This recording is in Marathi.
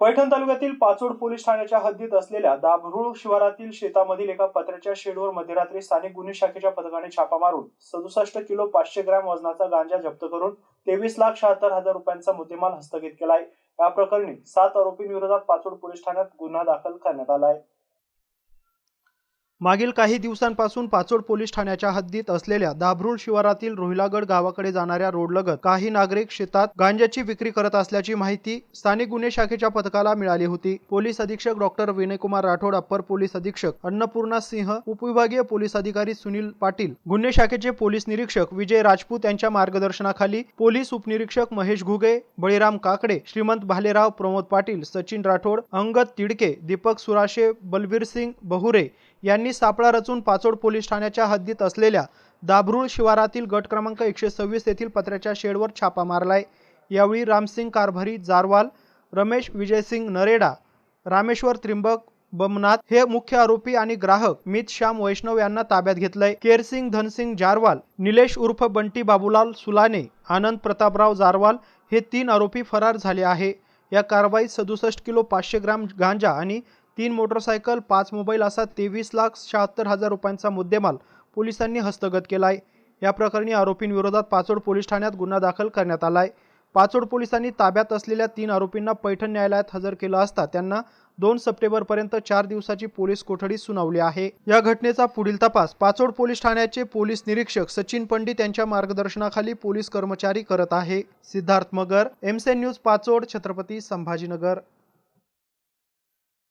पैठण तालुक्यातील पाचोड पोलीस ठाण्याच्या हद्दीत असलेल्या दाभरुळ शिवारातील शेतामधील एका पत्र्याच्या शेडवर मध्यरात्री स्थानिक गुन्हे शाखेच्या पथकाने छापा मारून सदुसष्ट किलो पाचशे ग्रॅम वजनाचा गांजा जप्त करून तेवीस लाख शहात्तर हजार रुपयांचा मुद्देमाल हस्तगत आहे. या प्रकरणी सात आरोपींविरोधात पाचोड पोलीस ठाण्यात गुन्हा दाखल करण्यात आलाय मागील काही दिवसांपासून पाचोड पोलीस ठाण्याच्या हद्दीत असलेल्या दाभरुळ शिवारातील रोहिलागड गावाकडे जाणाऱ्या रोडलगत काही नागरिक शेतात गांजाची विक्री करत असल्याची माहिती स्थानिक गुन्हे शाखेच्या पथकाला मिळाली होती. पोलीस अधीक्षक doctor Vinaykumar Rathod upper police अधीक्षक अन्नपूर्णा सिंह उपविभागीय पोलीस अधिकारी सुनील पाटील गुन्हे शाखेचे पोलीस निरीक्षक विजय राजपूत यांच्या मार्गदर्शनाखाली पोलीस उपनिरीक्षक महेश घुगे बळीराम काकडे श्रीमंत भालेराव प्रमोद पाटील सचिन राठोड अंगद तिडके दीपक सुराशे बलबीर सिंग बहुरे यांनी सापळा रचून पाचोड पोलीस ठाण्याच्या हद्दीत असलेल्या दाभरुळ शिवारातील गट क्रमांक एकशे सव्वीस येथील पत्र्याच्या शेडवर छापा मारलाय. यावेळी रामसिंग कारभारी जारवाल रमेश विजयसिंग नरेडा रामेश्वर त्रिंबक बमनाथ हे मुख्य आरोपी आणि ग्राहक मित श्याम वैष्णव यांना ताब्यात घेतलंय. केरसिंग धनसिंग जारवाल निलेश उर्फ बंटी बाबूलाल सुलाने आनंद प्रतापराव जारवाल हे तीन आरोपी फरार झाले आहे. या कारवाईत सदुसष्ट किलो पाचशे ग्राम गांजा आणि तीन मोटरसायकल पाच मोबाईल असा तेवीस लाख शहात्तर हजार रुपयांचा मुद्देमाल पोलिसांनी हस्तगत केला आहे या प्रकरणी आरोपींविरोधात पाचोड पोलीस ठाण्यात गुन्हा दाखल करण्यात आला आहे पाचोड पोलिसांनी ताब्यात असलेल्या तीन आरोपींना पैठण न्यायालयात हजर केलं असता त्यांना दोन सप्टेंबरपर्यंत चार दिवसाची पोलीस कोठडी सुनावली आहे. या घटनेचा पुढील तपास पाचोड पोलीस ठाण्याचे पोलीस निरीक्षक सचिन पंडित यांच्या मार्गदर्शनाखाली पोलीस कर्मचारी करत आहे. Siddharth Magar MCN news Pachod Chhatrapati Sambhajinagar.